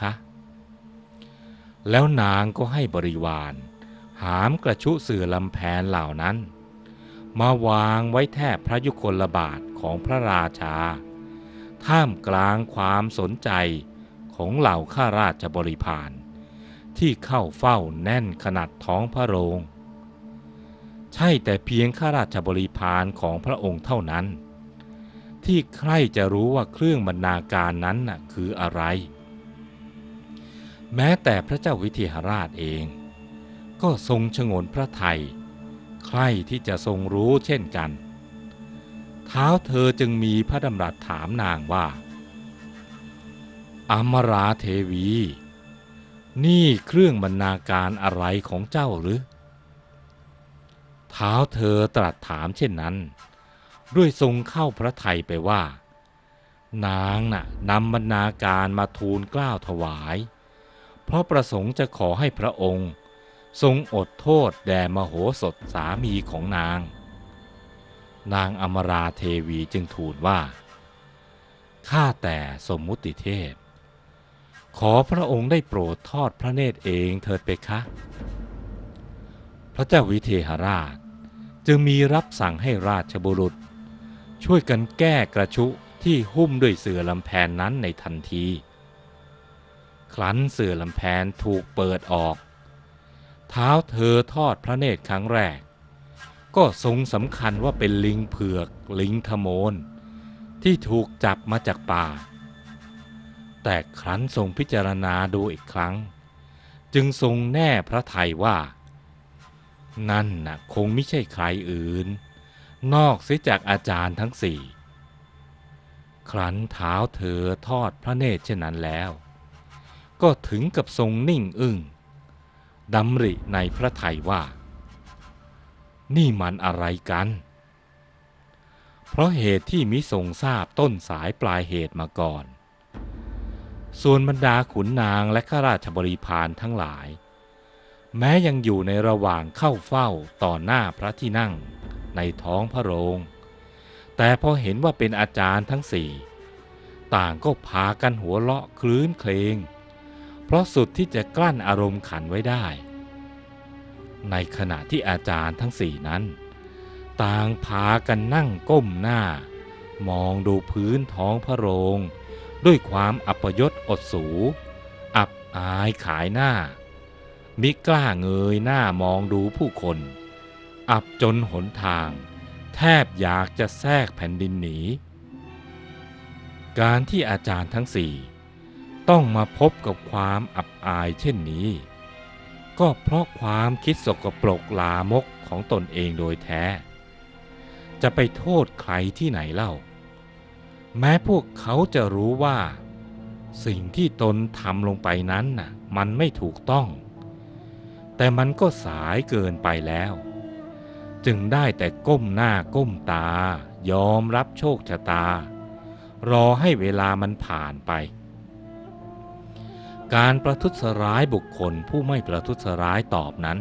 คะ แล้วนางก็ให้บริวาร หามกระชุเสื่อลำแพนเหล่านั้น มาวางไว้แทบพระยุคลบาทของพระราชา ท่ามกลางความสนใจของเหล่าข้าราชบริพารที่เข้าเฝ้าแน่นขนาดท้องพระโรง ใช่แต่เพียงข้าราชบริพารของพระองค์เท่านั้น ที่ใครจะรู้ว่าเครื่องบรรณาการนั้นน่ะคืออะไร แม้แต่พระเจ้าวิเทหราชเอง ก็ทรงชงนพระไทยใครที่จะทรงรู้เช่นกัน เท้าเธอจึงมีพระดำรัสถามนางว่าอมราเทวี นี่เครื่องบรรณาการอะไรของเจ้าหรือ เท้าเธอตรัสถามเช่นนั้น ด้วยทรงเข้าพระไทยไปว่า นางน่ะนำบรรณาการมาทูลกล้าวถวาย เพราะประสงค์จะขอให้พระองค์ ทรงอดโทษแด่มโหสถสามีของนาง นางอมราเทวีจึงทูลว่า ข้าแต่สมมุติเทพ ขอพระองค์ได้โปรดทอดพระเนตรเองเถิดไปคะ พระเจ้าวิเทหราชจึงมีรับสั่งให้ราชบุรุษ ช่วยกันแก้กระชุที่หุ้มด้วยเสื่อลำแพนนั้นในทันที ครั้นเสื่อลำแพนถูกเปิดออก เท้าเธอทอดพระเนตรครั้งแรก ก็ทรงสำคัญว่าเป็นลิงเผือก ลิงทโมน ที่ถูกจับมาจากป่า แต่ครั้นทรงพิจารณาดูอีกครั้ง จึงทรงแน่พระทัยว่า นั่นน่ะคงไม่ใช่ใครอื่น นอกเสียจากอาจารย์ทั้งสี่ครั้นเท้าเธอทอดพระเนตรเช่นนั้นแล้ว ก็ถึงกับทรงนิ่งอึ้งดำริในพระทัยว่า นี่มันอะไรกัน เพราะเหตุที่มิทรงทราบต้นสายปลายเหตุมาก่อน ส่วนบรรดาขุนนางและข้าราชบริพารทั้งหลาย แม้ยังอยู่ในระหว่างเข้าเฝ้าต่อหน้าพระที่นั่งในท้องพระโรง แต่พอเห็นว่าเป็นอาจารย์ทั้งสี่ ต่างก็พากันหัวเราะคลื้นเคลง เพราะสุดที่จะกลั้นอารมณ์ขันไว้ได้ ในขณะที่อาจารย์ทั้งสี่นั้น ต่างพากันนั่งก้มหน้า มองดูพื้นท้องพระโรง ด้วยความอัปยศอดสู อับอายขายหน้า มิกล้าเงยหน้ามองดูผู้คน อับจนหนทาง แทบอยากจะแทรกแผ่นดินหนีการที่อาจารย์ทั้งสี่ ต้องมาพบกับความอับอายเช่นนี้ ก็เพราะความคิดสกปรกลามกของตนเองโดยแท้ จะไปโทษใครที่ไหนเล่า แม้พวกเขาจะรู้ว่า สิ่งที่ตนทำลงไปนั้นน่ะ มันไม่ถูกต้อง แต่มันก็สายเกินไปแล้ว จึงได้แต่ก้มหน้าก้มตา ยอมรับโชคชะตา รอให้เวลามันผ่านไป การประทุษร้ายบุคคลผู้ไม่ประทุษร้ายตอบนั้น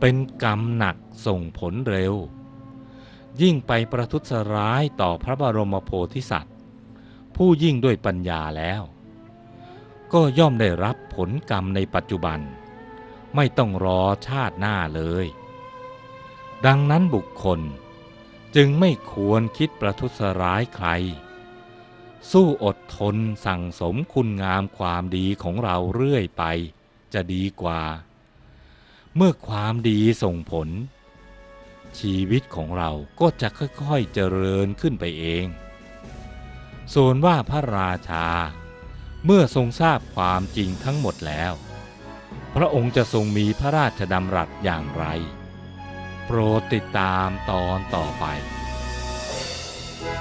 เป็นกรรมหนักส่งผลเร็ว ยิ่งไปประทุษร้ายต่อพระบรมโพธิสัตว์ ผู้ยิ่งด้วยปัญญาแล้ว ก็ย่อมได้รับผลกรรมในปัจจุบัน ไม่ต้องรอชาติหน้าเลย ดังนั้นบุคคลจึงไม่ควรคิดประทุษร้ายใคร สู้อดทนสั่งสมคุณงามความดีของเราเรื่อยไป จะดีกว่า เมื่อความดีส่งผล ชีวิตของเราก็จะค่อยๆเจริญขึ้นไปเอง ส่วนว่าพระราชา เมื่อทรงทราบความจริงทั้งหมดแล้ว พระองค์จะทรงมีพระราชดำรัสอย่างไร โปรดติดตามตอนต่อไป